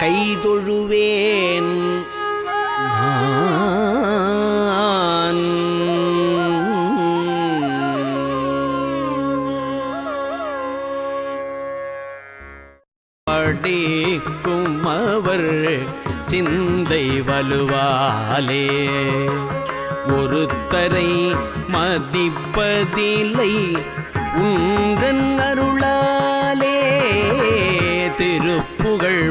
கைதொழுவேன் படிக்கும் அவர் சிந்தை வலுவாலே ஒருத்தரை மதிப்பதில்லை உன்றன் அருள்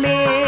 脸。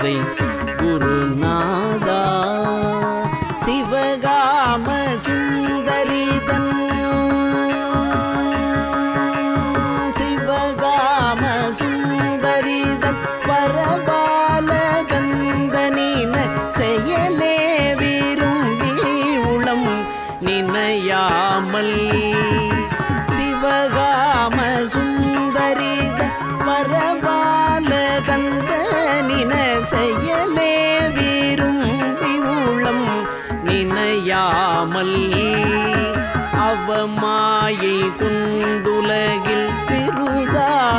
பகர்சை இல்லாமல் அவமாயை கொண்டுலகில் பெரிதாலைந்த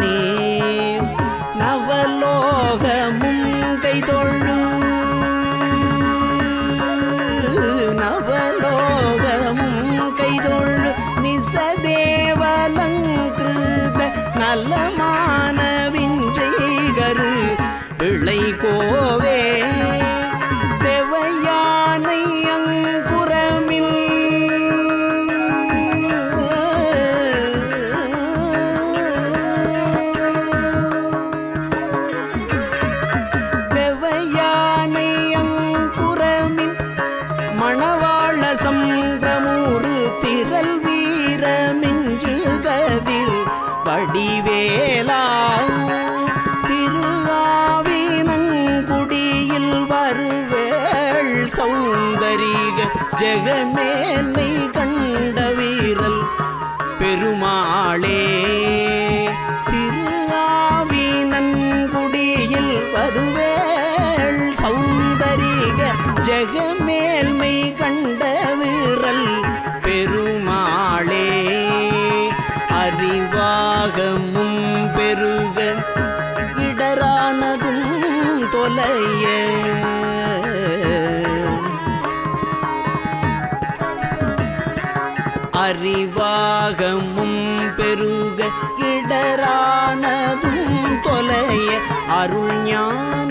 தாகமும் பெருக இடரானதும் தொலைய. அறிவாகமும் பெருக இடரானதும் தொலைய. அருஞான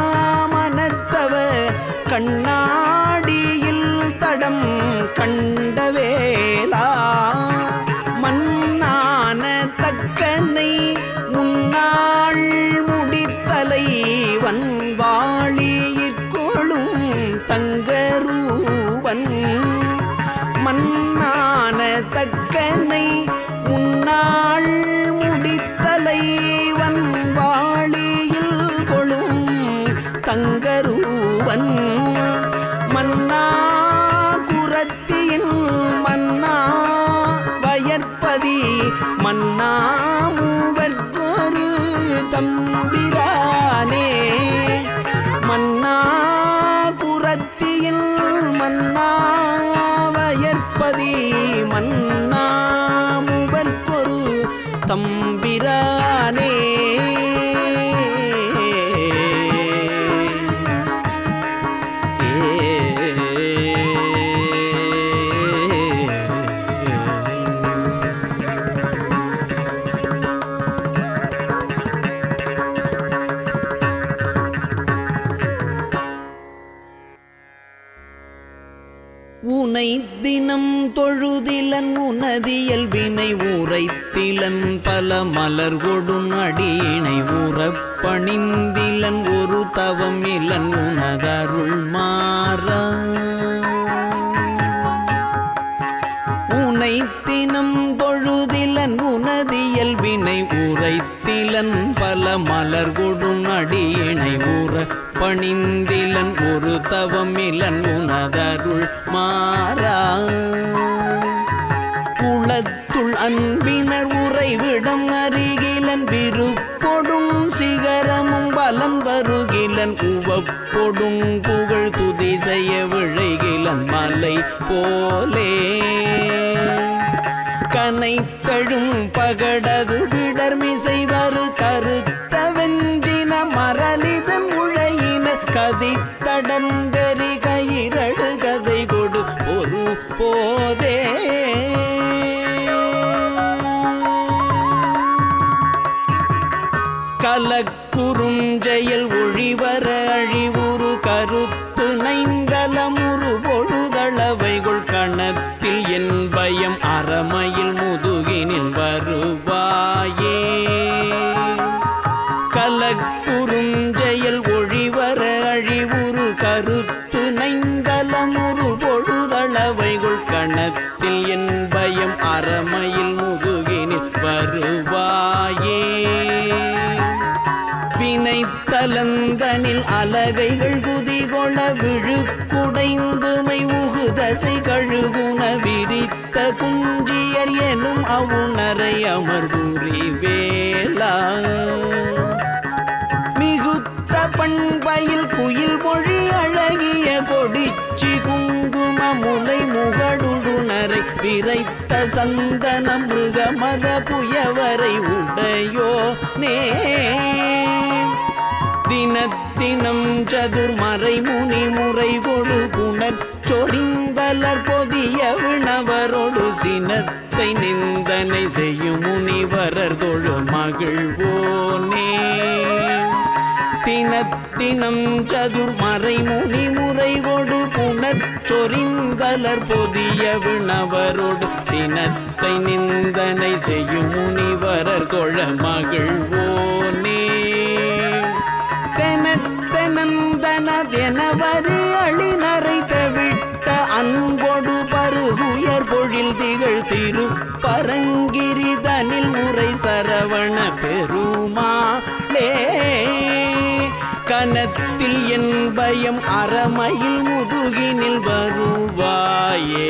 தக்கனை உன்னா ஒரு தவம் இலன் உனதருள் மாறா. குளத்துள் அன்பினர் உறைவிடம் அருகிலன் விருப்பொடும் சிகரமும் பலம் வருகிலன் உவப்பொடும் புகழ் துதி செய்ய விழைகிலன் மலை போலே. கனைத்தழும் பகடது விடர்மிசை வரு கருத்த வெஞ்சின மரலிதன் உழையினர் கதித்தடந்தரி பண்பையில் குயில் மொழி அழகிய கொடிச்சி குங்கும முலை முகடுடுனரை விரைத்த சந்தன மிருக மத புயவரை உடையோ நே. தினத்தினம் சதுர்மறை முனி முறை கொடு புனர் சொறிந்தலர் பொதிய விணவரோடு சினத்தை நிந்தனை செய்யும் முனிவரர் தொழு மகிழ்வோனே. தினத்தினம் சதுர்மறை முனி முறை கொடு புனர் பொதிய விணவரோடு சினத்தை நிந்தனை செய்யும் முனிவரர் கொழ மகிழ்வோனே. தெனத்தனந்தனதெனவரே கனத்தில் என் பயம் அறமையில் முதுகினில் வருவாயே.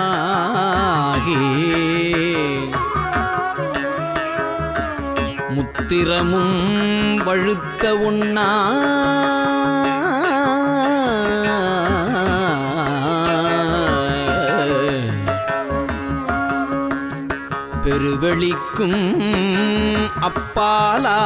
ஒன்றாகி முத்திரமும் பழுத்த உண்ணா பெருவெளிக்கும் அப்பாலா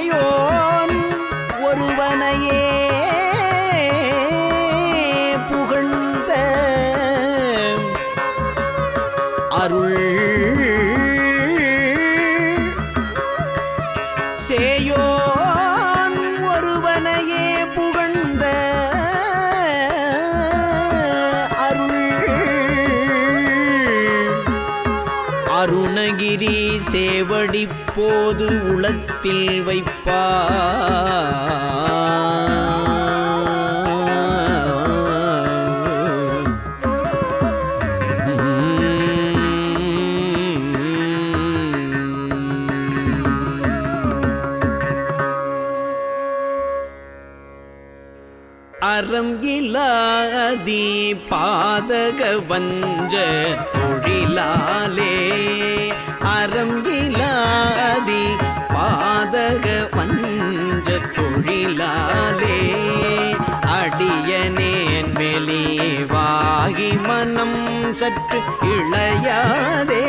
சேயோன் ஒருவனையே புகழ்ந்த அருள் சேயோன் ஒருவனையே புகழ்ந்த அருள். அருணகிரி சேவடி போது உளத்தில் வைப்பா. அறம் இலாதி பாதக வஞ்ச தொழிலாலே. அறம் இ பஞ்ச தொழிலாலே அடியனேன் வெளிவாகி மனம் சற்று இளையாதே.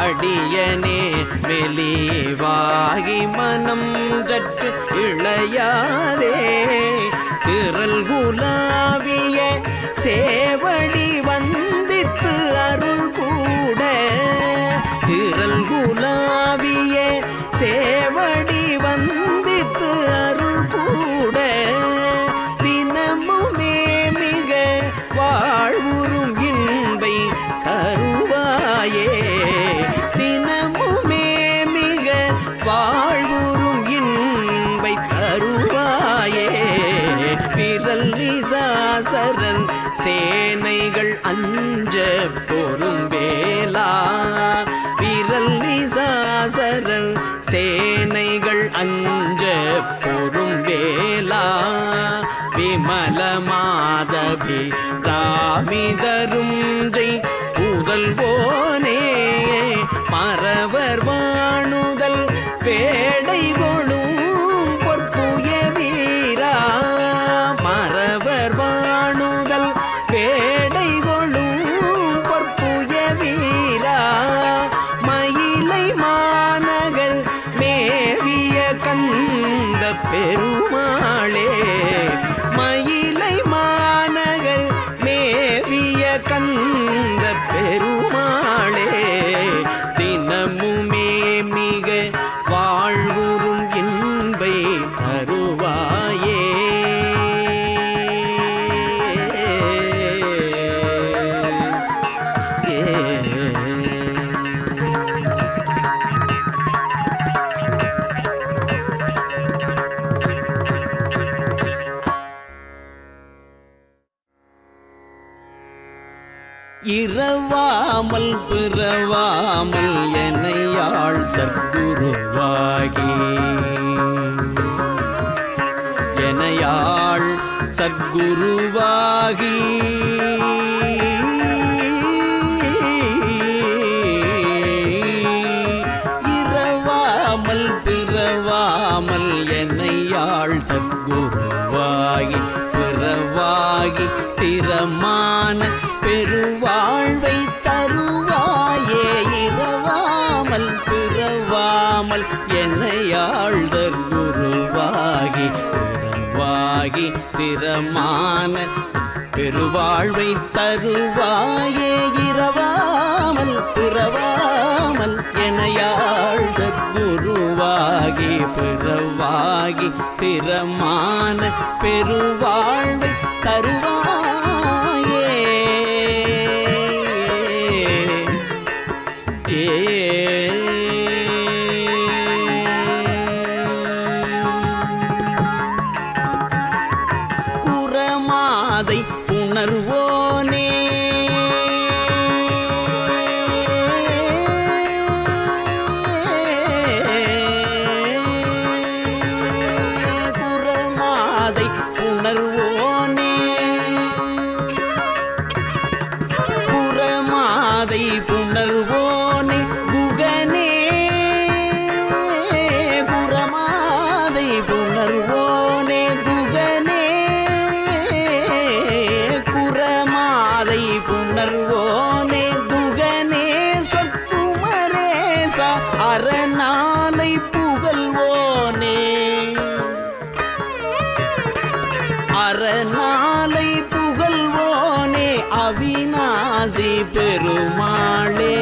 அடியனே வெளிவாகி மனம் சற்று இளையாதே. திரல் குலாவிய சேவடி மறவர் இரவாமல் பிறவாமல் என்னையாள் சத்குருவாகி. என்னையாள் சத்குருவாகி. ஆகி திறமான பெருவாழ்வை தருவாயே. இரவாமல் பிறவாமல் என்னையாழ்தல் குருவாகி பிறவாகி திறமான பெருவாழ்வை தருவாயே. இரவாமல் பிறவாமல் எனையாள் குருவாகி பிறவாகி திறமான பெருவாழ்வை தருவாயே அவிநாசி பெருமாளே.